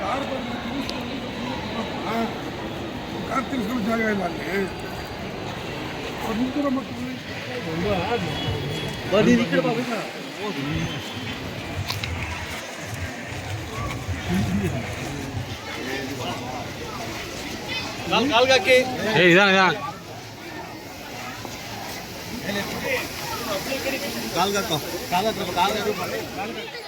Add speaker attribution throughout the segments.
Speaker 1: Car ತಿರ್ಸ್ಕೊಳ್ಳೋ ಜಾಗ ಇಲ್ಲ ಅಲ್ಲಿ ಅವ್ರು ನಿಂತಿರೋ ಮಕ್ಕಳು
Speaker 2: ಏ ಇದಾನ ಇದಾನ
Speaker 3: ಸುದೀನ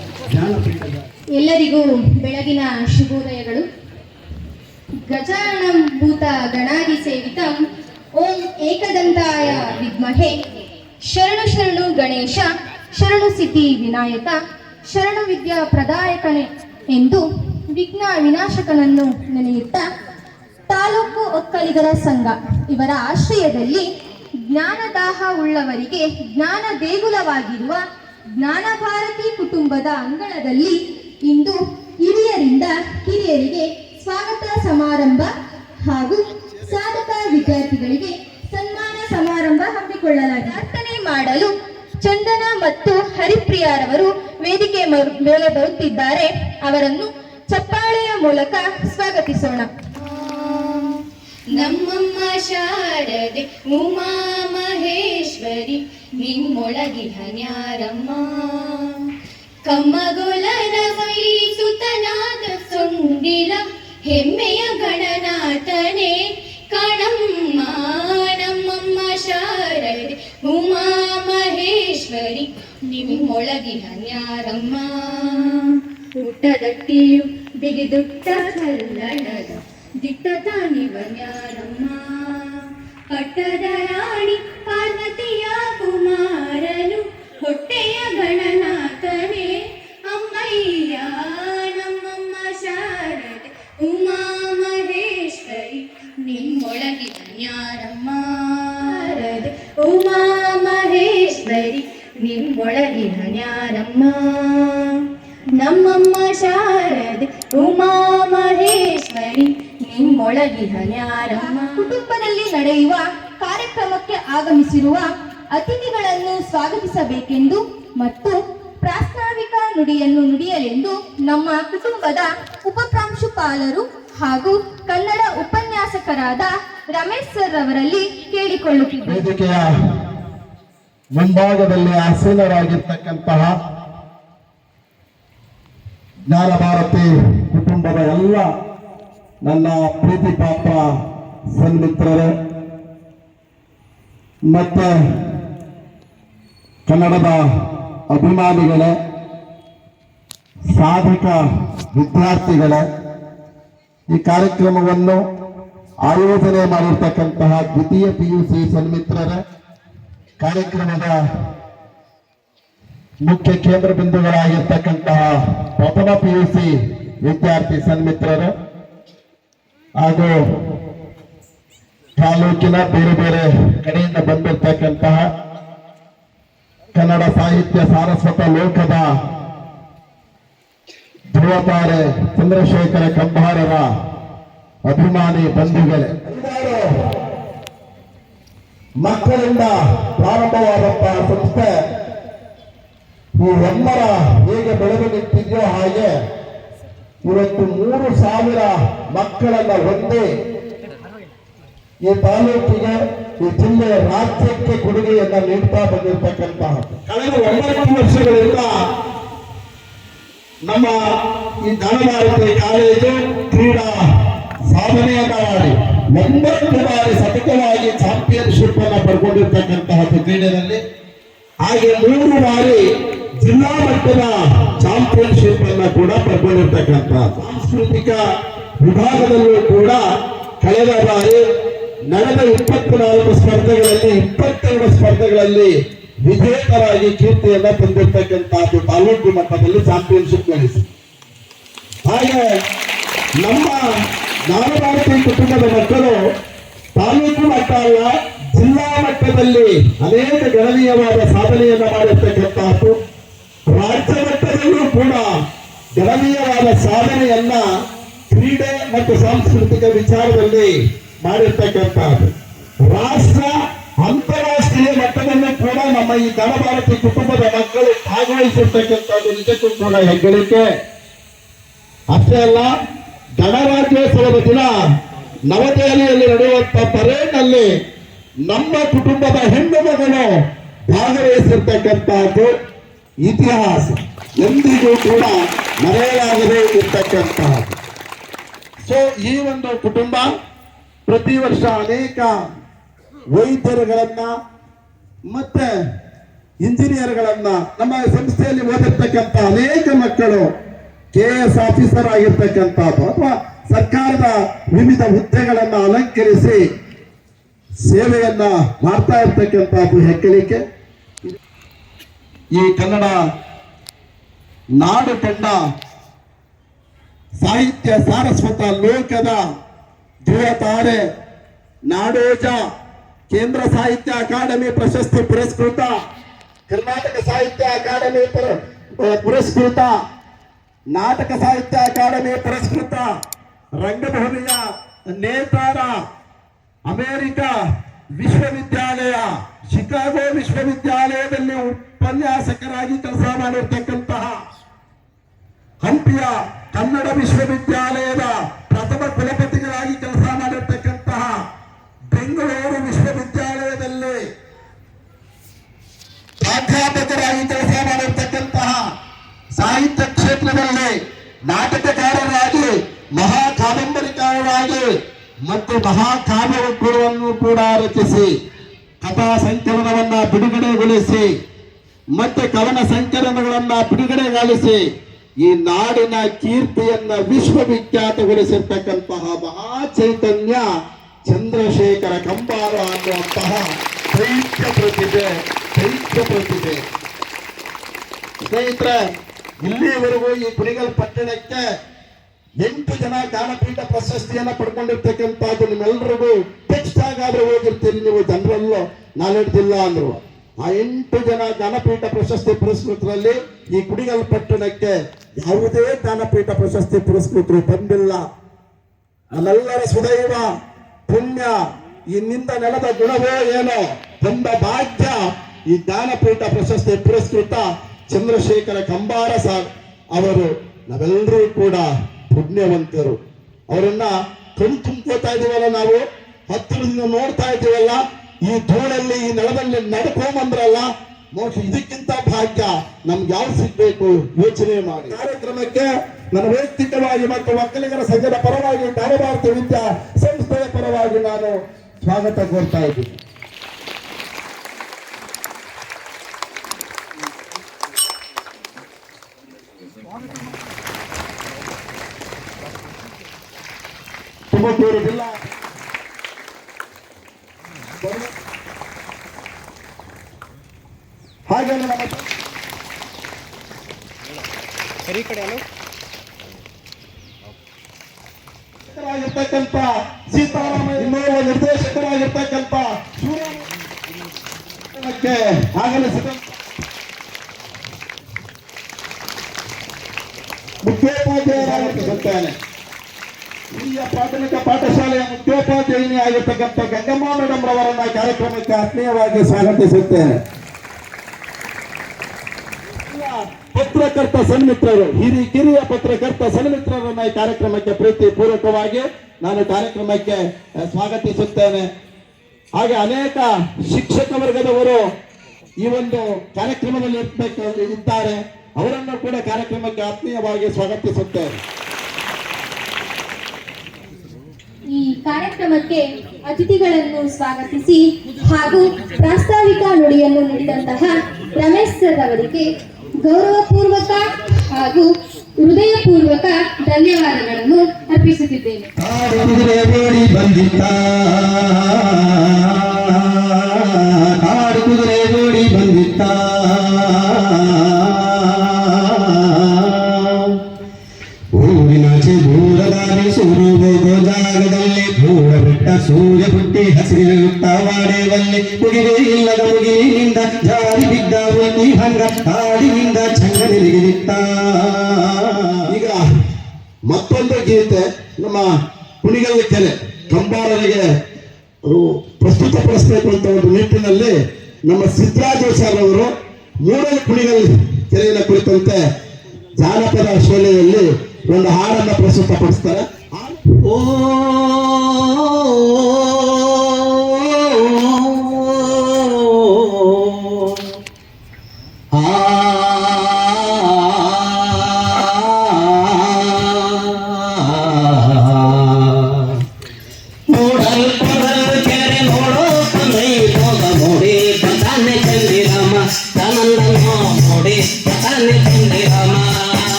Speaker 4: ಎಲ್ಲರಿಗೂ ಬೆಳಗಿನ ಶುಭೋದಯಗಳು. ಗಜಾನಂ ಭೂತ ಗಣಾದಿ ಸೇವಿತಂ, ಓಂ ಏಕದಂತಾಯ ವಿದ್ಮಹೆ. ಶರಣು ಶರಣು ಗಣೇಶ, ಶರಣು ಸಿದ್ಧಿ ವಿನಾಯಕ, ಶರಣು ವಿದ್ಯಾ ಪ್ರದಾಯಕನೇ ಎಂದು ವಿಘ್ನ ವಿನಾಶಕನನ್ನು ನೆನೆಯುತ್ತಾ ತಾಲೂಕು ಒಕ್ಕಲಿಗರ ಸಂಘ ಇವರ ಆಶ್ರಯದಲ್ಲಿ ಜ್ಞಾನದಾಹ ಉಳ್ಳವರಿಗೆ ಜ್ಞಾನ ದೇಗುಲವಾಗಿರುವ ಜ್ಞಾನ ಭಾರತಿ ಕುಟುಂಬದ ಅಂಗಳದಲ್ಲಿ ಇಂದು ಹಿರಿಯರಿಂದ ಹಿರಿಯರಿಗೆ ಸ್ವಾಗತ ಸಮಾರಂಭ ಹಾಗೂ ಸಾಧಕ ವಿದ್ಯಾರ್ಥಿಗಳಿಗೆ ಸನ್ಮಾನ ಸಮಾರಂಭ ಹಮ್ಮಿಕೊಳ್ಳಲಾಗಿದೆ. ಪ್ರಾರ್ಥನೆ ಮಾಡಲು ಚಂದನ ಮತ್ತು ಹರಿಪ್ರಿಯಾರವರು ವೇದಿಕೆ ಮೇಲೆ ಬರುತ್ತಿದ್ದಾರೆ. ಅವರನ್ನು ಚಪ್ಪಾಳೆಯ ಮೂಲಕ ಸ್ವಾಗತಿಸೋಣ.
Speaker 5: ನಮ್ಮಮ್ಮ ಶಾರದೆ ಉಮಾ ಮಹೇಶ್ವರಿ, ನಿಮ್ಮೊಳಗಿನ ನ್ಯಾರಮ್ಮ. ಕಮ್ಮಗೊಲನ ಸುತನಾದ ಸೊಂಡಿಲ, ಹೆಮ್ಮೆಯ ಗಣನಾಥನೆ. ಕಣಮ್ಮ, ನಮ್ಮಮ್ಮ ಶಾರದೆ ಉಮಾ ಮಹೇಶ್ವರಿ, ನಿಮ್ಮೊಳಗಿನ ನ್ಯಾರಮ್ಮ. ಊಟದಟ್ಟಿಯು ಬಿಗಿದುಟ್ಟ ಕಲ್ಲಣದ ದಿಟ್ಟದ ಬನ್ಯಾರಮ್ಮ ಪಟ್ಟದ ರಾಣಿ ಪಾರ್ವತಿಯ
Speaker 3: ವೇದಿಕೆಯ ಮುಂಭಾಗದಲ್ಲಿ ಆಸೀನರಾಗಿರ್ತಕ್ಕಂತಹ ಜ್ಞಾನ ಭಾರತಿ ಕುಟುಂಬದ ಎಲ್ಲ ನನ್ನ ಪ್ರೀತಿ ಪಾತ್ರ ಸನ್ಮಿತ್ರರೇ, ಮತ್ತೆ ಕನ್ನಡದ ಅಭಿಮಾನಿಗಳೇ, ಸಾಧಕ ವಿದ್ಯಾರ್ಥಿಗಳೇ, ಈ ಕಾರ್ಯಕ್ರಮವನ್ನು ಆಯೋಜನೆ ಮಾಡಿರ್ತಕ್ಕಂತಹ ದ್ವಿತೀಯ ಪಿಯುಸಿ ಸನ್ಮಿತ್ರರ ಕಾರ್ಯಕ್ರಮದ ಮುಖ್ಯ ಕೇಂದ್ರ ಬಿಂದುಗಳಾಗಿರ್ತಕ್ಕಂತಹ ಪ್ರಥಮ ಪಿ ಯು ಸಿ ವಿದ್ಯಾರ್ಥಿ ಸನ್ಮಿತ್ರರು ಹಾಗೂ ತಾಲೂಕಿನ ಬೇರೆ ಬೇರೆ ಕಡೆಯಿಂದ ಬಂದಿರತಕ್ಕಂತಹ ಕನ್ನಡ ಸಾಹಿತ್ಯ ಸಾರಸ್ವತ ಲೋಕದ ಧ್ರುವತಾರೆ ಚಂದ್ರಶೇಖರ ಕಂಬಾರರ ಅಭಿಮಾನಿ ಬಂಧುಗಳೇ. ಮಕ್ಕಳಿಂದ ಪ್ರಾರಂಭವಾದಂತಹ ಸಂಸ್ಥೆ ಒಮ್ಮರ ಹೇಗೆ ಬೆಳೆದು ನಿಂತಿದೆಯೋ ಹಾಗೆ ಇವತ್ತು ಮೂರು ಸಾವಿರ ಮಕ್ಕಳನ್ನ ಹೊಂದಿ ಈ ತಾಲೂಕಿಗೆ, ಈ ಜಿಲ್ಲೆಯ ರಾಜ್ಯಕ್ಕೆ ಕೊಡುಗೆಯನ್ನ ನೀಡ್ತಾ ಬಂದಿರತಕ್ಕಂತಹ ಕಳೆದ ಒಂಬತ್ತು ವರ್ಷಗಳಿಂದ ನಮ್ಮ ಈ ಧನಭಾರತಿ ಕಾಲೇಜು ಕ್ರೀಡಾ ಸಾಧನೆಯನ್ನ ಮಾಡಿ ಒಂಬತ್ತು ಬಾರಿ ಸತತವಾಗಿ ಚಾಂಪಿಯನ್ಶಿಪ್ ಅನ್ನ ಪಡ್ಕೊಂಡಿರ್ತಕ್ಕಂತಹ ಕ್ರೀಡೆಯಲ್ಲಿ ಹಾಗೆ ಮೂರು ಬಾರಿ ಜಿಲ್ಲಾ ಮಟ್ಟದ ಚಾಂಪಿಯನ್ಶಿಪ್ ಅನ್ನ ಕೂಡ ಪಡ್ಕೊಂಡಿರ್ತಕ್ಕಂಥ ಸಾಂಸ್ಕೃತಿಕ ವಿಭಾಗದಲ್ಲೂ ಕೂಡ ಕಳೆದ ಬಾರಿ ನಡೆದ ಇಪ್ಪತ್ನಾಲ್ಕು ಸ್ಪರ್ಧೆಗಳಲ್ಲಿ, ಇಪ್ಪತ್ತೆರಡು ಸ್ಪರ್ಧೆಗಳಲ್ಲಿ ವಿಜೇತರಾಗಿ ಕೀರ್ತಿಯನ್ನ ತಂದಿರ್ತಕ್ಕಂಥದ್ದು ತಾಲೂಕು ಮಟ್ಟದಲ್ಲಿ ಚಾಂಪಿಯನ್ಶಿಪ್ ಗಳಿಸಿ. ಹಾಗೆ ನಮ್ಮ ನಾನಭಾರತಿ ಕುಟುಂಬದ ಮಕ್ಕಳು ತಾಲೂಕು ಮಟ್ಟ ಅಲ್ಲ ಜಿಲ್ಲಾ ಮಟ್ಟದಲ್ಲಿ ಅನೇಕ ಗಣನೀಯವಾದ ಸಾಧನೆಯನ್ನು ಮಾಡಿರ್ತಕ್ಕಂಥದ್ದು ರಾಜ್ಯ ಮಟ್ಟದಲ್ಲೂ ಕೂಡ ಗಣನೀಯವಾದ ಸಾಧನೆಯನ್ನ ಕ್ರೀಡೆ ಮತ್ತು ಸಾಂಸ್ಕೃತಿಕ ವಿಚಾರದಲ್ಲಿ ಮಾಡಿರ್ತಕ್ಕಂಥದ್ದು. ರಾಷ್ಟ್ರ ಅಂತಾರಾಷ್ಟ್ರೀಯ ಮಟ್ಟದಲ್ಲೂ ಕೂಡ ನಮ್ಮ ಈ ಗಣಭಾರತಿ ಕುಟುಂಬದ ಮಕ್ಕಳು ಭಾಗವಹಿಸಿರ್ತಕ್ಕಂಥದ್ದು ನಿಜಕ್ಕೂ ಕೂಡ ಹೆಗ್ಗಳಿಕೆ. ಅಷ್ಟೇ ಅಲ್ಲ ಗಣರಾಜ್ಯೋತ್ಸವದ ದಿನ ನವದೆಹಲಿಯಲ್ಲಿ ನಡೆಯುವಂತ ಪರೇಡ್ನಲ್ಲಿ ನಮ್ಮ ಕುಟುಂಬದ ಹೆಣ್ಣು ಮಗನು ಭಾಗವಹಿಸಿರ್ತಕ್ಕಂಥದ್ದು ಇತಿಹಾಸ. ಎಂದಿಗೂ ಕೂಡ ಮರೆಯಲಾಗದೆ ಇರ್ತಕ್ಕಂತಹದ್ದು ಸೊ ಈ ಒಂದು ಕುಟುಂಬ ಪ್ರತಿ ವರ್ಷ ಅನೇಕ ವೈದ್ಯರುಗಳನ್ನ ಮತ್ತೆ ಇಂಜಿನಿಯರ್ಗಳನ್ನ ನಮ್ಮ ಸಂಸ್ಥೆಯಲ್ಲಿ ಓದಿರ್ತಕ್ಕಂಥ ಅನೇಕ ಮಕ್ಕಳು ಕೆ ಎಸ್ ಆಫೀಸರ್ ಆಗಿರ್ತಕ್ಕಂಥದ್ದು ಅಥವಾ ಸರ್ಕಾರದ ವಿವಿಧ ಹುದ್ದೆಗಳನ್ನ ಅಲಂಕರಿಸಿ ಸೇವೆಯನ್ನ ಮಾಡ್ತಾ ಇರ್ತಕ್ಕಂಥದ್ದು ಹೆಕ್ಕಲಿಕ್ಕೆ ಈ ಕನ್ನಡ ನಾಡು ಕಂಡ ಸಾಹಿತ್ಯ ಸಾರಸ್ವತ ಲೋಕದ ಧ್ರುವ ತಾರೆ ನಾಡೋಜ ಕೇಂದ್ರ ಸಾಹಿತ್ಯ ಅಕಾಡೆಮಿ ಪ್ರಶಸ್ತಿ ಪುರಸ್ಕೃತ. ಕರ್ನಾಟಕ ಸಾಹಿತ್ಯ ಅಕಾಡೆಮಿ ಪುರಸ್ಕೃತ. ನಾಟಕ ಸಾಹಿತ್ಯ ಅಕಾಡೆಮಿ ಪುರಸ್ಕೃತ ರಂಗಭೂಮಿಯ ನೇತಾರ ಅಮೆರಿಕ ವಿಶ್ವವಿದ್ಯಾಲಯ ಶಿಕಾಗೋ ವಿಶ್ವವಿದ್ಯಾಲಯದಲ್ಲಿ ಉಪನ್ಯಾಸಕರಾಗಿ ಕೆಲಸ ಮಾಡಿರ್ತಕ್ಕಂತಹ ಹಂಪಿಯ ಕನ್ನಡ ವಿಶ್ವವಿದ್ಯಾಲಯದ ಪ್ರಥಮ ಕುಲಪತಿಗಳಾಗಿ ಕೆಲಸ ಮಾಡಿರ್ತಕ್ಕಂತಹ ಬೆಂಗಳೂರು ವಿಶ್ವವಿದ್ಯಾಲಯದಲ್ಲಿ ಪ್ರಾಧ್ಯಾಪಕರಾಗಿ ಕೆಲಸ ಮಾಡಿರ್ತಕ್ಕಂತಹ ಸಾಹಿತ್ಯ ಕ್ಷೇತ್ರದಲ್ಲಿ ನಾಟಕಕಾರರಾಗಿ ಮಹಾ ಕಾದಂಬರಿಕಾರರಾಗಿ ಮತ್ತು ಮಹಾಕಾವ್ಯವನ್ನು ಕೂಡ ರಚಿಸಿ, ಕಥಾ ಸಂಕಲನವನ್ನ ಬಿಡುಗಡೆಗೊಳಿಸಿ, ಮತ್ತೆ ಕವನ ಸಂಕಲನಗಳನ್ನ ಬಿಡುಗಡೆಗೊಳಿಸಿ, ಈ ನಾಡಿನ ಕೀರ್ತಿಯನ್ನ ವಿಶ್ವವಿಖ್ಯಾತಗೊಳಿಸಿರ್ತಕ್ಕಂತಹ ಮಹಾ ಚೈತನ್ಯ ಚಂದ್ರಶೇಖರ ಕಂಬಾರ ಅನ್ನುವಂತಹ ದೈತ್ಯ ಪ್ರತಿಭೆ ದೈತ್ಯ ಪ್ರತಿಭೆ. ಸ್ನೇಹಿತರೆ ಇಲ್ಲಿವರೆಗೂ ಈ ಕುಣಿಗಲ್ ಪಟ್ಟಣಕ್ಕೆ ಎಂಟು ಜನ ಜ್ಞಾನಪೀಠ ಪ್ರಶಸ್ತಿಯನ್ನ ಪಡ್ಕೊಂಡಿರ್ತಕ್ಕಂಥದ್ದು ನಿಮ್ಮೆಲ್ಲರಿಗೂ ಟೆಕ್ಸ್ಟ್ ಆಗಾದ್ರೂ ಹೋಗಿರ್ತೀರಿ ನೀವು, ಜನರಲ್ಲೂ ನಾಲೆಡ್ಜ್ ಇಲ್ಲ ಅಂದ್ರು. ಆ ಎಂಟು ಜನ ಜ್ಞಾನಪೀಠ ಪ್ರಶಸ್ತಿ ಪುರಸ್ಕೃತರಲ್ಲಿ ಈ ಕುಡಿಗಲ್ ಪಟ್ಟಣಕ್ಕೆ ಯಾವುದೇ ಜ್ಞಾನಪೀಠ ಪ್ರಶಸ್ತಿ ಪುರಸ್ಕೃತರು ಬಂದಿಲ್ಲ. ನಮ್ಮೆಲ್ಲರ ಸುದೈವ, ಪುಣ್ಯ ಇನ್ನಿಂದ ನೆಲದ ಗುಣವೋ ಏನೋ ಎಂಬ ಭಾಗ್ಯ ಈ ಜ್ಞಾನಪೀಠ ಪ್ರಶಸ್ತಿ ಪುರಸ್ಕೃತ ಚಂದ್ರಶೇಖರ ಕಂಬಾರ ಸಾರ್ ಅವರು ನಾವೆಲ್ಲರೂ ಕೂಡ ಪುಣ್ಯವಂತರು. ಅವರನ್ನ ಕಣ್ ತುಂಬ್ಕೋತಾ ಇದೀವಲ್ಲ ನಾವು? ಹತ್ತಿರದಿಂದ ನೋಡ್ತಾ ಇದೀವಲ್ಲ ಈ ಧೂಳಲ್ಲಿ, ಈ ನೆಲದಲ್ಲಿ ನಡ್ಕೊಂಬಂದ್ರಲ್ಲ? ಮೋಕ್ಷ, ಇದಕ್ಕಿಂತ ಭಾಗ್ಯ ನಮ್ಗೆ ಯಾವ್ದು ಸಿಗ್ಬೇಕು? ಯೋಚನೆ ಮಾಡಿ. ಕಾರ್ಯಕ್ರಮಕ್ಕೆ ನನ್ನ ವೈಯಕ್ತಿಕವಾಗಿ ಮತ್ತು ಒಕ್ಕಲಿಗರ ಸಂಘದ ಪರವಾಗಿ ಕಾರ್ಯಭಾರತ ವಿದ್ಯಾ ಸಂಸ್ಥೆಯ ಪರವಾಗಿ ನಾನು ಸ್ವಾಗತ ಕೋರ್ತಾ ಇದ್ದೀನಿ. ತುಮಕೂರು ಜಿಲ್ಲಾ ಹಾಗೆ ನಮ್ಮ ನಿರ್ದೇಶಕರಾಗಿರ್ತಕ್ಕಂಥ ಸೀತಾರಾಮ ಇನ್ನೋರ್ವ ನಿರ್ದೇಶಕರಾಗಿರ್ತಕ್ಕಂಥ ಸೂರ್ಯಕ್ಕೆ ಆಗಮಿಸಿದ ಮುಖ್ಯೋಪಾಧ್ಯಾಯರಾಗಿರ್ತಕ್ಕಂತಾನೆ ಪ್ರಾಥಮಿಕ ಪಾಠಶಾಲೆಯ ಮುಖ್ಯೋಪಾಧ್ಯಾಯಿನಿ ಆಗಿರ್ತಕ್ಕಂಥ ಗಂಗಮ್ಮ ಮೇಡಮ್ ರವರನ್ನ ಕಾರ್ಯಕ್ರಮಕ್ಕೆ ಆತ್ಮೀಯವಾಗಿ ಸ್ವಾಗತಿಸುತ್ತೇನೆ. ಪತ್ರಕರ್ತ ಸನ್ಮಿತ್ರರು, ಹಿರಿ ಕಿರಿಯ ಪತ್ರಕರ್ತ ಸನ್ಮಿತ್ರರನ್ನ ಈ ಕಾರ್ಯಕ್ರಮಕ್ಕೆ ಪ್ರೀತಿ ಪೂರ್ವಕವಾಗಿ ನಾನು ಕಾರ್ಯಕ್ರಮಕ್ಕೆ ಸ್ವಾಗತಿಸುತ್ತೇನೆ. ಹಾಗೆ ಅನೇಕ ಶಿಕ್ಷಕ ವರ್ಗದವರು ಈ ಒಂದು ಕಾರ್ಯಕ್ರಮದಲ್ಲಿ ಇರ್ಬೇಕು, ಇದ್ದಾರೆ. ಅವರನ್ನು ಕೂಡ ಕಾರ್ಯಕ್ರಮಕ್ಕೆ ಆತ್ಮೀಯವಾಗಿ ಸ್ವಾಗತಿಸುತ್ತೇನೆ.
Speaker 4: ಈ ಕಾರ್ಯಕ್ರಮಕ್ಕೆ ಅತಿಥಿಗಳನ್ನು ಸ್ವಾಗತಿಸಿ ಹಾಗೂ ಪ್ರಾಸ್ತಾವಿಕ ನುಡಿಯನ್ನು ನೀಡಿದಂತಹ ರಮೇಶ್ ಸರ್ ಅವರಿಗೆ ಗೌರವಪೂರ್ವಕ ಹಾಗೂ ಹೃದಯಪೂರ್ವಕ ಧನ್ಯವಾದಗಳನ್ನು ಅರ್ಪಿಸುತ್ತಿದ್ದೇನೆ.
Speaker 3: ಸೂರ್ಯ ಹುಟ್ಟಿ ಹಸಿರಿರುತ್ತ ವಾಡೆಯಲ್ಲಿ ಮುಗಿವೆ ಇಲ್ಲದ ಮುಗಿಲಿನಿಂದ ಜಾರಿ ಬಿದ್ದ ಒಂದು ಹಂಗ ಹಾಡಿನಿಂದ ಚಂಗನಿಗೆ ನಿತ್ತ. ಈಗ ಮತ್ತೊಂದು ಗೀತೆ ನಮ್ಮ ಕುಣಿಗಲ್ ಕೆರೆ ಕಂಬಾರರಿಗೆ ಪ್ರಸ್ತುತ ಪ್ರಸ್ತುತಪಡಿಸಬೇಕು ಅಂತ ಒಂದು ನಿಟ್ಟಿನಲ್ಲಿ ನಮ್ಮ ಸಿದ್ದರಾಜ ಸರ್ ಅವರು ಮೂರನೇ ಕುಣಿಗಲ್ ಕೆರೆಯನ್ನು ಕುರಿತಂತೆ ಜಾನಪದ ಶೈಲಿಯಲ್ಲಿ ಒಂದು ಹಾಡನ್ನು ಪ್ರಸ್ತುತಪಡಿಸ್ತಾರೆ. ಓ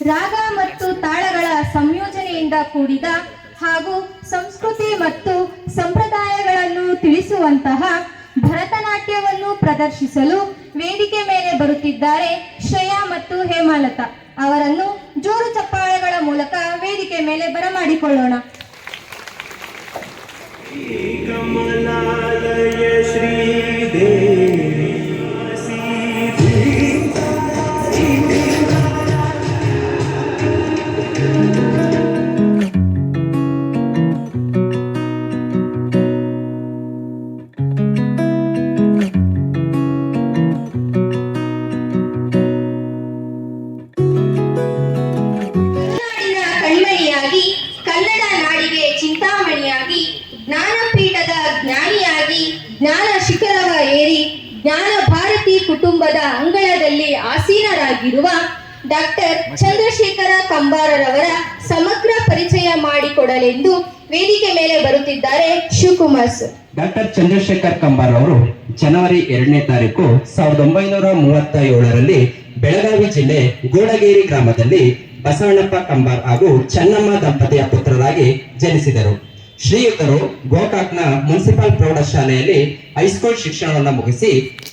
Speaker 4: ರಾಗ ಮತ್ತು ತಾಳಗಳ ಸಂಯೋಜನೆಯಿಂದ ಕೂಡಿದ ಹಾಗೂ ಸಂಸ್ಕೃತಿ ಮತ್ತು ಸಂಪ್ರದಾಯಗಳನ್ನು ತಿಳಿಸುವಂತಹ ಭರತನಾಟ್ಯವನ್ನು ಪ್ರದರ್ಶಿಸಲು ವೇದಿಕೆ ಮೇಲೆ ಬರುತ್ತಿದ್ದಾರೆ ಶ್ರೇಯಾ ಮತ್ತು ಹೇಮಾಲತಾ. ಅವರನ್ನು ಜೋರು ಚಪ್ಪಾಳೆಗಳ ಮೂಲಕ ವೇದಿಕೆ ಮೇಲೆ ಬರಮಾಡಿಕೊಳ್ಳೋಣ. ಕುಟುಂಬದ ಅಂಗಳದಲ್ಲಿ ಆಸೀನರಾಗಿರುವ ಡಾಕ್ಟರ್ ಚಂದ್ರಶೇಖರ ಕಂಬಾರರವರ ಸಮಗ್ರ ಪರಿಚಯ ಮಾಡಿಕೊಡಲೆಂದು ವೇದಿಕೆ ಮೇಲೆ ಬರುತ್ತಿದ್ದಾರೆ ಶಿವಕುಮಾರ್
Speaker 2: ಡಾಕ್ಟರ್ ಚಂದ್ರಶೇಖರ್ ಕಂಬಾರ್ ಅವರು ಜನವರಿ ಎರಡನೇ ತಾರೀಕು ಸಾವಿರದ ಒಂಬೈನೂರ ಮೂವತ್ತ ಏಳರಲ್ಲಿ ಬೆಳಗಾವಿ ಜಿಲ್ಲೆ ಗೋಡಗೇರಿ ಗ್ರಾಮದಲ್ಲಿ ಬಸವಣ್ಣಪ್ಪ ಕಂಬಾರ್ ಹಾಗೂ ಚೆನ್ನಮ್ಮ ದಂಪತಿಯ ಪುತ್ರರಾಗಿ ಜನಿಸಿದರು. ಶ್ರೀಯುತರು ಗೋಕಾಕ್ನ ಮುನ್ಸಿಪಲ್ ಪ್ರೌಢಶಾಲೆಯಲ್ಲಿ ಹೈಸ್ಕೂಲ್ ಶಿಕ್ಷಣವನ್ನು ಮುಗಿಸಿ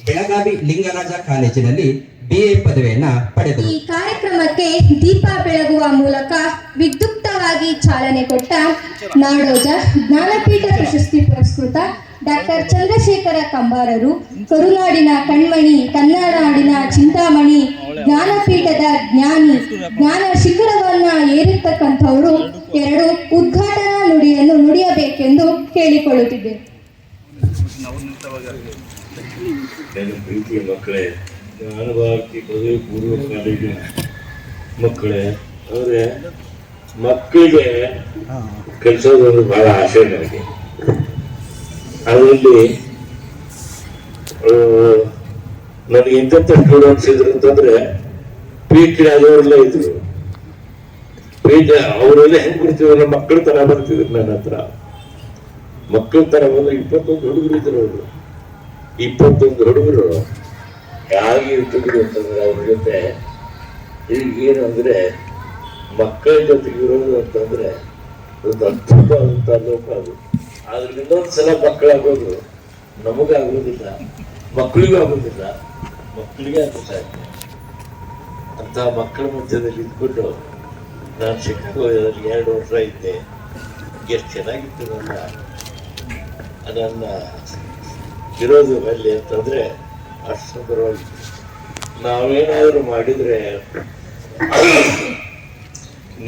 Speaker 2: ಬೆಳಗಾವಿ ಲಿಂಗರಾಜ ಕಾಲೇಜಿನಲ್ಲಿ ಬಿಎ ಪದವಿಯನ್ನ ಪಡೆದರು.
Speaker 4: ಈ ಕಾರ್ಯಕ್ರಮಕ್ಕೆ ದೀಪ ಬೆಳಗುವ ಮೂಲಕ ವಿದ್ಯುಕ್ತವಾಗಿ ಚಾಲನೆ ಕೊಟ್ಟ ನಾಡೋಜ ಜ್ಞಾನಪೀಠ ಪ್ರಶಸ್ತಿ ಪುರಸ್ಕೃತ ಡಾಕ್ಟರ್ ಚಂದ್ರಶೇಖರ ಕಂಬಾರರು, ಕರುನಾಡಿನ ಕಣ್ಮಣಿ, ಕನ್ನಡನಾಡಿನ ಚಿಂತಾಮಣಿ, ಜ್ಞಾನಪೀಠದ ಜ್ಞಾನಿ, ಜ್ಞಾನ ಶಿಖರವನ್ನ ಏರಿರ್ತಕ್ಕಂಥವರು ಎರಡು ಉದ್ಘಾಟನಾ ನುಡಿಯನ್ನು ನುಡಿಯಬೇಕೆಂದು ಕೇಳಿಕೊಳ್ಳುತ್ತಿದ್ದೆ
Speaker 6: ನನ್ನ ಪ್ರೀತಿಯ ಮಕ್ಕಳೇ ಭಾರತಿ ಪದವಿ ಪೂರ್ವ ಕಾಲೇಜಿನ ಮಕ್ಕಳೇ, ಆದರೆ ಮಕ್ಕಳಿಗೆ ಕಲಿಸೋದು ಬಹಳ ಆಸೆ ನನಗೆ. ಅದರಲ್ಲಿ ನನಗೆ ಇಂಥ ಸ್ಟೂಡೆಂಟ್ಸ್ ಅನ್ಸಿದ್ರು ಅಂತಂದ್ರೆ ಪಿ ಟಿ ಆದವರೆಲ್ಲ ಇದ್ರು. ಟಿ ಅವರೆಲ್ಲ ಹೆಂಗ್ ಬಿಡ್ತಿದ್ರು ನಮ್ಮ ಮಕ್ಕಳ ತರ ಬರ್ತಿದ್ರು ನನ್ನ ಹತ್ರ. ಮಕ್ಕಳ ತರ ಬಂದ್ರೆ ಇಪ್ಪತ್ತೊಂದು ಹುಡುಗರು ಇದ್ರು ಅವರು. ಇಪ್ಪತ್ತೊಂದು ಹುಡುಗರು ಹೇಗಿರ್ತಿದ್ರು ಅಂತಂದ್ರೆ ಅವ್ರ ಜೊತೆ ಈಗ ಏನು ಅಂದ್ರೆ ಮಕ್ಕಳ ಜೊತೆಗೆ ಇರೋದು ಅಂತಂದ್ರೆ ಒಂದು ಅದ್ಭುತವಾದಂತ ಲೋಕ ಅದು. ಆದ್ರೆ ಇನ್ನೊಂದು ಸಲ ಮಕ್ಕಳಾಗೋದು ನಮಗಾಗೋದಿಲ್ಲ ಮಕ್ಕಳಿಗೂ ಆಗೋದಿಲ್ಲ, ಮಕ್ಕಳಿಗೆ ಅಂತ ಅಂತ ಮಕ್ಕಳ ಮಧ್ಯದಲ್ಲಿ ಇದ್ಕೊಂಡು ನಾನು ಸಿಕ್ಕಿದಲ್ಲಿ ಎರಡು ವರ್ಷ ಇದ್ದೆ ಎಷ್ಟು ಚೆನ್ನಾಗಿತ್ತು ನನ್ನ ನನ್ನ ಇರೋದು ಅಲ್ಲಿ ಅಂತಂದ್ರೆ ಅಷ್ಟು ಸುಂದರವಾಗಿತ್ತು. ನಾವೇನಾದರೂ ಮಾಡಿದ್ರೆ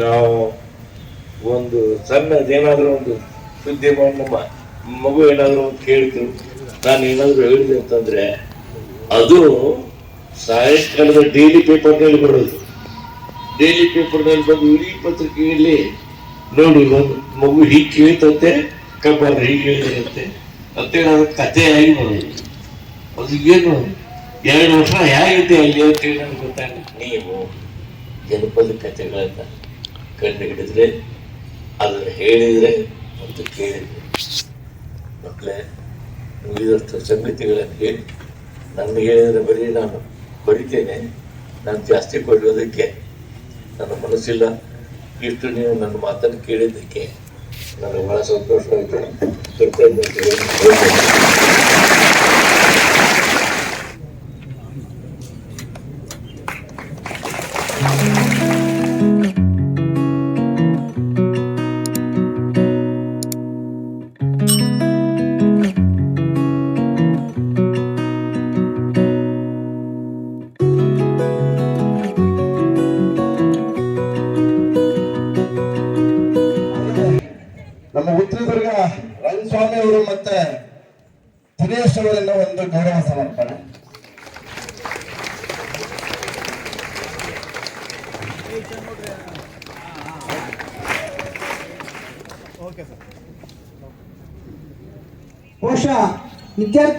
Speaker 6: ನಾವು ಒಂದು ಸಣ್ಣದೇನಾದರೂ ಒಂದು ಸುದ್ದಿ ಮಾಡಿ ನಮ್ಮ ಮಗು ಏನಾದರೂ ಒಂದು ಕೇಳಿದ್ರು, ನಾನು ಏನಾದರೂ ಹೇಳಿದೆ ಅಂತಂದ್ರೆ ಅದು ಸಾಯಂಕಾಲದ ಡೈಲಿ ಪೇಪರ್ನಲ್ಲಿ ಬರೋದು. ಡೈಲಿ ಪೇಪರ್ನಲ್ಲಿ ಬಂದು ಇಡೀ ಪತ್ರಿಕೆಯಲ್ಲಿ ನೋಡಿ ಒಂದು ಮಗು ಹೀಗೆ ಕೇಳ್ತಂತೆ, ಕಬ್ಬಾರ ಹೀಗೆ ಹೇಳಿದಂತೆ ಅಂತೇಳಿ ಅದು ಕಥೆಯಾಗಿ ಬರೋದು ಅದು ಏನು? ಎರಡು ವರ್ಷ ಹೇಗಿದೆ ಅಲ್ಲಿ ಅಂತೇಳಿ ನನಗೆ ಗೊತ್ತಾಗುತ್ತೆ ನೀವು ಜನಪದ ಕಥೆಗಳನ್ನ ಕಣ್ಣು ಹಿಡಿದ್ರೆ, ಅದನ್ನು ಹೇಳಿದರೆ ಅಂತ ಕೇಳಿದ್ರೆ. ಮಕ್ಕಳೇ, ಉಳಿದಷ್ಟು ಸಂಗತಿಗಳನ್ನು ಹೇಳಿ. ನನ್ನ ಹೇಳಿದರೆ ಬರೀ ನಾನು ಬರಿತೇನೆ ನಾನು ಜಾಸ್ತಿ ಕೊಡೋದಕ್ಕೆ ನನ್ನ ಮನಸ್ಸಿಲ್ಲ. ಇಷ್ಟು ನೀವು ನನ್ನ ಮಾತನ್ನು ಕೇಳಿದ್ದಕ್ಕೆ ನನಗೆ ಬಹಳ ಸಂತೋಷವಾಯಿತು.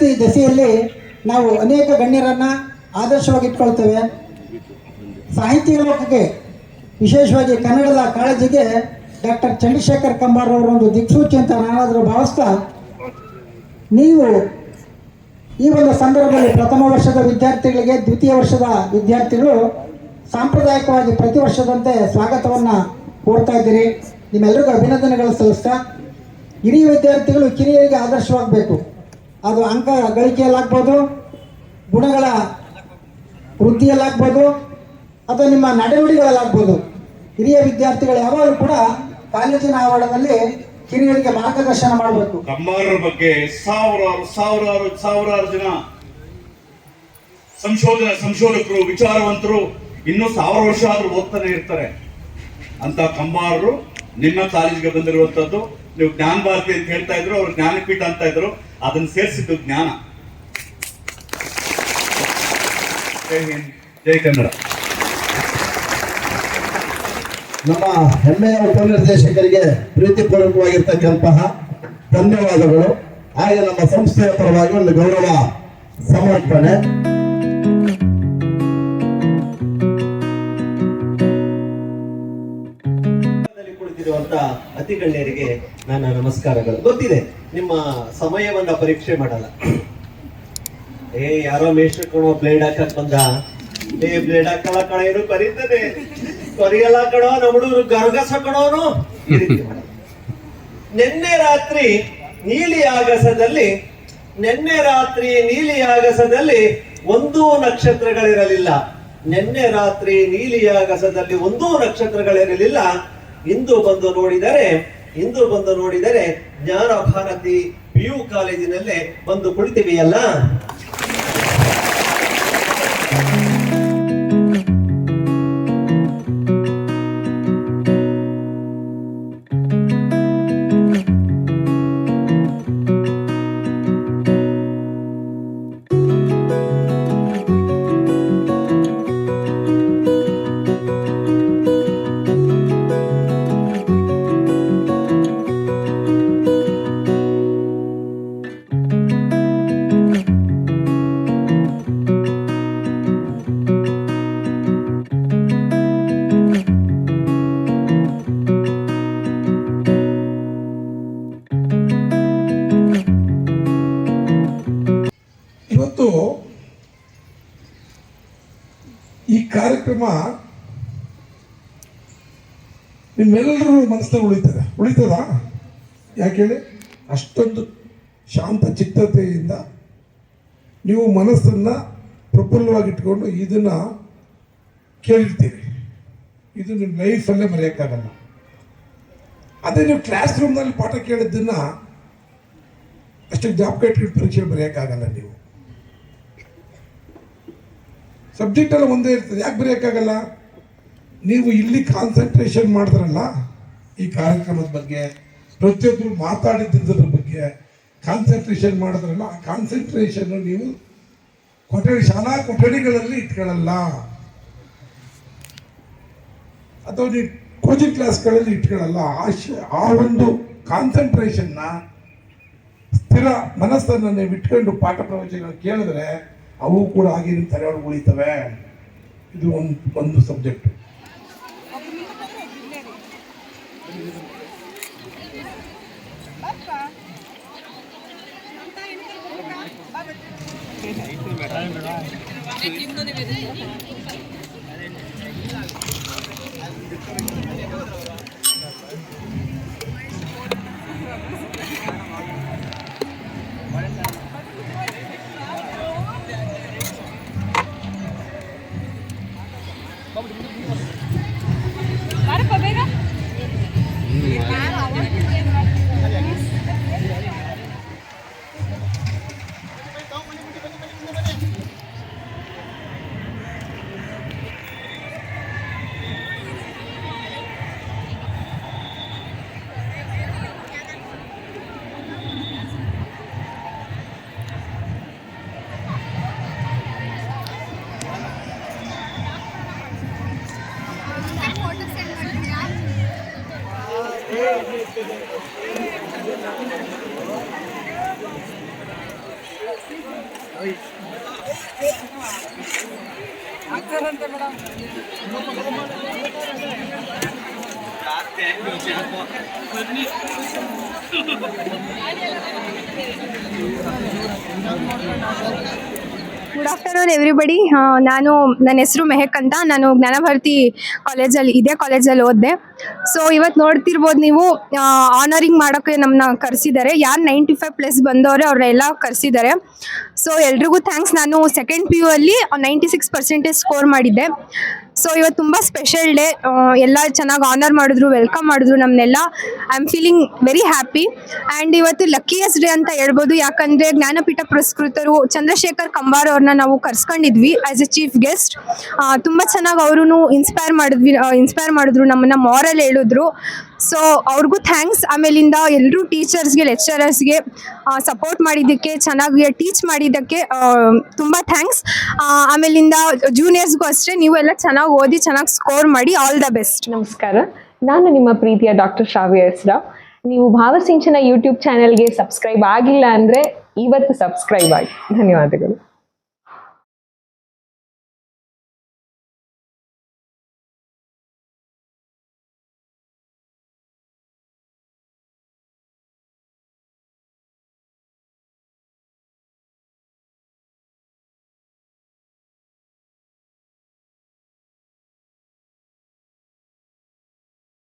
Speaker 7: ವಿದ್ಯಾರ್ಥಿ ದಸೆಯಲ್ಲಿ ನಾವು ಅನೇಕ ಗಣ್ಯರನ್ನು ಆದರ್ಶವಾಗಿ ಇಟ್ಕೊಳ್ತೇವೆ ಸಾಹಿತ್ಯ ಲೋಕಕ್ಕೆ ವಿಶೇಷವಾಗಿ ಕನ್ನಡದ ಕಾಳಜಿಗೆ ಡಾಕ್ಟರ್ ಚಂದ್ರಶೇಖರ್ ಕಂಬಾರ್ ಅವರ ಒಂದು ದಿಕ್ಸೂಚಿ ಅಂತ ನಾನಾದರೂ ಭಾವಿಸ್ತಾ, ನೀವು ಈ ಒಂದು ಸಂದರ್ಭದಲ್ಲಿ ಪ್ರಥಮ ವರ್ಷದ ವಿದ್ಯಾರ್ಥಿಗಳಿಗೆ ದ್ವಿತೀಯ ವರ್ಷದ ವಿದ್ಯಾರ್ಥಿಗಳು ಸಾಂಪ್ರದಾಯಿಕವಾಗಿ ಪ್ರತಿ ವರ್ಷದಂತೆ ಸ್ವಾಗತವನ್ನು ಕೋರ್ತಾ ಇದ್ದೀರಿ. ನಿಮ್ಮೆಲ್ಲರಿಗೂ ಅಭಿನಂದನೆಗಳು ಸಲ್ಲಿಸ್ತಾ, ಹಿರಿಯ ವಿದ್ಯಾರ್ಥಿಗಳು ಕಿರಿಯರಿಗೆ ಆದರ್ಶವಾಗಬೇಕು. ಅದು ಅಂಕ ಗಳಿಕೆಯಲ್ಲಾಗ್ಬೋದು, ಗುಣಗಳ ವೃದ್ಧಿಯಲ್ಲಾಗ್ಬೋದು ಅಥವಾ ನಿಮ್ಮ ನಡೆನುಡಿಗಳಲ್ಲಾಗ್ಬೋದು. ಹಿರಿಯ ವಿದ್ಯಾರ್ಥಿಗಳು ಯಾವಾಗಲೂ ಕೂಡ ಕಾಲೇಜಿನ ಆವರಣದಲ್ಲಿ ಕಿರಿಯರಿಗೆ ಮಾರ್ಗದರ್ಶನ ಮಾಡಬೇಕು.
Speaker 8: ಕಮ್ಮಾರರ ಬಗ್ಗೆ ಸಾವಿರಾರು ಸಾವಿರಾರು ಸಾವಿರಾರು ಜನ ಸಂಶೋಧನೆ, ಸಂಶೋಧಕರು, ವಿಚಾರವಂತರು ಇನ್ನೂ ಸಾವಿರ ವರ್ಷ ಆದರೂ ಓದ್ತಾನೆ ಇರ್ತಾರೆ. ಅಂತ ಕಂಬಾರರು ನಿಮ್ಮ ಕಾಲೇಜಿಗೆ ಬಂದಿರುವಂತದ್ದು ನೀವು ಜ್ಞಾನ ಭಾರತಿ ಅಂತ ಹೇಳ್ತಾ ಇದ್ರು, ಅವ್ರು ಜ್ಞಾನಪೀಠ ಅಂತ ಇದ್ರು, ಅದನ್ನ ಸೇರಿಸಿದ್ದು ಜ್ಞಾನ. ಜೈ ಜೈ ಕನ್ನಡ.
Speaker 3: ನಮ್ಮ ಹೆಮ್ಮೆಯ ಉಪನಿರ್ದೇಶಕರಿಗೆ ಪ್ರೀತಿಪೂರ್ವಕವಾಗಿರ್ತಕ್ಕಂತಹ ಧನ್ಯವಾದಗಳು. ಹಾಗೆ ನಮ್ಮ ಸಂಸ್ಥೆಯ ಪರವಾಗಿ ಒಂದು ಗೌರವ, ಸಮರ್ಪಣೆ.
Speaker 9: ಅತಿ ಗಣ್ಯರಿಗೆ ನನ್ನ ನಮಸ್ಕಾರಗಳು. ಗೊತ್ತಿದೆ, ನಿಮ್ಮ ಸಮಯವನ್ನ ಪರೀಕ್ಷೆ ಮಾಡಲ್ಲ. ಏ, ಯಾರೋ ಮೇಷ್ಟ್ರು ಕಣೋ ಬ್ಲೇಡ್ ಹಾಕಕ್ ಬಂದ? ಏ ಬ್ಲೇಡ್ ಹಾಕಲ ಕಣ, ಏನು ಕರೀತಾನೆ ಕೊರಿಯಲ್ಲ ಕಣೋ ಹುಡುಗರು ಗರ್ಗಸ ಕಣೋನು? ನಿನ್ನೆ ರಾತ್ರಿ ನೀಲಿ ಆಗಸದಲ್ಲಿ, ನಿನ್ನೆ ರಾತ್ರಿ ನೀಲಿ ಆಗಸದಲ್ಲಿ ಒಂದೂ ನಕ್ಷತ್ರಗಳಿರಲಿಲ್ಲ. ನಿನ್ನೆ ರಾತ್ರಿ ನೀಲಿ ಆಗಸದಲ್ಲಿ ಒಂದೂ ನಕ್ಷತ್ರಗಳಿರಲಿಲ್ಲ. ಇಂದು ಬಂದು ನೋಡಿದರೆ ಇಂದು ಬಂದು ನೋಡಿದರೆ ಜ್ಞಾನ ಭಾರತಿ ಪಿ ಯು ಕಾಲೇಜಿನಲ್ಲೇ ಬಂದು ಕುಳಿತಿವೆಯಲ್ಲ?
Speaker 1: ನಿಮ್ಮೆಲ್ಲರೂ ಮನಸ್ಸಿನಲ್ಲಿ ಉಳಿತಾರೆ. ಉಳಿತದ? ಯಾಕೆ ಹೇಳಿ? ಅಷ್ಟೊಂದು ಶಾಂತ ಚಿತ್ತತೆಯಿಂದ ನೀವು ಮನಸ್ಸನ್ನು ಪ್ರಫುಲ್ಲವಾಗಿಟ್ಕೊಂಡು ಇದನ್ನು ಕೇಳ್ತೀರಿ ಇದು ನಿಮ್ಮ ಲೈಫಲ್ಲೇ ಮರೆಯೋಕ್ಕಾಗಲ್ಲ ಅದೇ ನೀವು ಕ್ಲಾಸ್ ರೂಮ್ನಲ್ಲಿ ಪಾಠ ಕೇಳಿದ್ದನ್ನು ಅಷ್ಟು ಜಾಬ್ ಇಟ್ಕೊಂಡು ಪರೀಕ್ಷೆ ಬರೆಯೋಕ್ಕಾಗಲ್ಲ ನೀವು. ಸಬ್ಜೆಕ್ಟ್ ಎಲ್ಲ ಒಂದೇ ಇರ್ತದೆ. ಯಾಕೆ ಬರೆಯೋಕ್ಕಾಗಲ್ಲ? ನೀವು ಇಲ್ಲಿ ಕಾನ್ಸಂಟ್ರೇಷನ್ ಮಾಡಿದ್ರಲ್ಲ, ಈ ಕಾರ್ಯಕ್ರಮದ ಬಗ್ಗೆ ಪ್ರತಿಯೊಬ್ಬರು ಮಾತಾಡಿದ್ದರ ಬಗ್ಗೆ ಕಾನ್ಸಂಟ್ರೇಷನ್ ಮಾಡಿದ್ರಲ್ಲ, ಆ ಕಾನ್ಸಂಟ್ರೇಷನ್ ನೀವು ಕೊಠಡಿ, ಶಾಲಾ ಕೊಠಡಿಗಳಲ್ಲಿ ಇಟ್ಕೊಳ್ಳಲ್ಲ. ಅಥವಾ ನೀವು ಕೋಚಿಂಗ್ ಕ್ಲಾಸ್ಗಳಲ್ಲಿ ಇಟ್ಕೊಳ್ಳಲ್ಲ. ಆ ಆ ಒಂದು ಕಾನ್ಸಂಟ್ರೇಷನ್ನ ಸ್ಥಿರ ಮನಸ್ಸನ್ನು ನೀವು ಇಟ್ಕೊಂಡು ಪಾಠ ಪ್ರವಚನಗಳು ಕೇಳಿದ್ರೆ, ಅವು ಕೂಡ ಆಗಿನ ತಲೆಯೊಳಗೆ ಉಳಿತವೆ. ಇದು ಒಂದು ಒಂದು ಸಬ್ಜೆಕ್ಟ್ కిందనే
Speaker 4: ಗುಡ್ ಆಫ್ಟರ್ನೂನ್ ಎವ್ರಿಬಡಿ ನಾನು ನನ್ನ ಹೆಸರು ಮೆಹಕ್ ಅಂತ. ನಾನು ಜ್ಞಾನಭಾರತಿ ಕಾಲೇಜಲ್ಲಿ ಇದೇ ಕಾಲೇಜಲ್ಲಿ ಓದಿದೆ. ಸೊ ಇವತ್ತು ನೋಡ್ತಿರ್ಬೋದು ನೀವು ಆನರಿಂಗ್ ಮಾಡೋಕ್ಕೆ ನಮ್ಮನ್ನ ಕರೆಸಿದ್ದಾರೆ. ಯಾರು ನೈಂಟಿ ಫೈವ್ ಪ್ಲಸ್ ಬಂದವರೇ ಅವ್ರನ್ನೆಲ್ಲ ಕರೆಸಿದ್ದಾರೆ. ಸೊ ಎಲ್ರಿಗೂ ಥ್ಯಾಂಕ್ಸ್ ನಾನು ಸೆಕೆಂಡ್ ಪಿ ಯು ಅಲ್ಲಿ ನೈಂಟಿ ಸಿಕ್ಸ್ ಪರ್ಸೆಂಟೇಜ್ ಸ್ಕೋರ್ ಮಾಡಿದ್ದೆ. ಸೊ ಇವತ್ತು ತುಂಬ ಸ್ಪೆಷಲ್ ಡೇ ಎಲ್ಲ ಚೆನ್ನಾಗಿ ಆನರ್ ಮಾಡಿದ್ರು ವೆಲ್ಕಮ್ ಮಾಡಿದ್ರು ನಮ್ಮನ್ನೆಲ್ಲ I am feeling very happy and ಇವತ್ತು ಲಕ್ಕಿಯಸ್ಟ್ ಡೇ ಅಂತ ಹೇಳ್ಬೋದು. ಯಾಕಂದರೆ ಜ್ಞಾನಪೀಠ ಪುರಸ್ಕೃತರು ಚಂದ್ರಶೇಖರ್ ಕಂಬಾರ್ ಅವ್ರನ್ನ ನಾವು ಕರ್ಸ್ಕೊಂಡಿದ್ವಿ ಆ್ಯಸ್ ಎ ಚೀಫ್ ಗೆಸ್ಟ್ ತುಂಬ ಚೆನ್ನಾಗಿ ಅವರು ಇನ್ಸ್ಪೈರ್ ಮಾಡಿದ್ವಿ ಇನ್ಸ್ಪೈರ್ ಮಾಡಿದ್ರು, ನಮ್ಮನ್ನು ಮಾರಲ್ ಹೇಳಿದ್ರು. ಸೊ ಅವ್ರಿಗೂ ಥ್ಯಾಂಕ್ಸ್ ಆಮೇಲಿಂದ ಎಲ್ಲರೂ ಟೀಚರ್ಸ್ಗೆ ಲೆಕ್ಚರರ್ಸ್ಗೆ ಸಪೋರ್ಟ್ ಮಾಡಿದ್ದಕ್ಕೆ, ಚೆನ್ನಾಗಿ ಟೀಚ್ ಮಾಡಿದ್ದಕ್ಕೆ ತುಂಬ ಥ್ಯಾಂಕ್ಸ್ ಆಮೇಲಿಂದ ಜೂನಿಯರ್ಸ್ಗೂ ಅಷ್ಟೇ ನೀವು ಎಲ್ಲ ಚೆನ್ನಾಗಿ ಓದಿ, ಚೆನ್ನಾಗಿ ಸ್ಕೋರ್ ಮಾಡಿ ಆಲ್ ದ ಬೆಸ್ಟ್
Speaker 10: ನಮಸ್ಕಾರ. ನಾನು ನಿಮ್ಮ ಪ್ರೀತಿಯ ಡಾಕ್ಟರ್ ಶ್ರಾವ್ಯ ಹೆಸ್ರ ನೀವು ಭಾವಸಿಂಚನ ಯೂಟ್ಯೂಬ್ ಚಾನೆಲ್ಗೆ ಸಬ್ಸ್ಕ್ರೈಬ್ ಆಗಿಲ್ಲ ಅಂದರೆ ಇವತ್ತು ಸಬ್ಸ್ಕ್ರೈಬ್ ಆಗಿ. ಧನ್ಯವಾದಗಳು.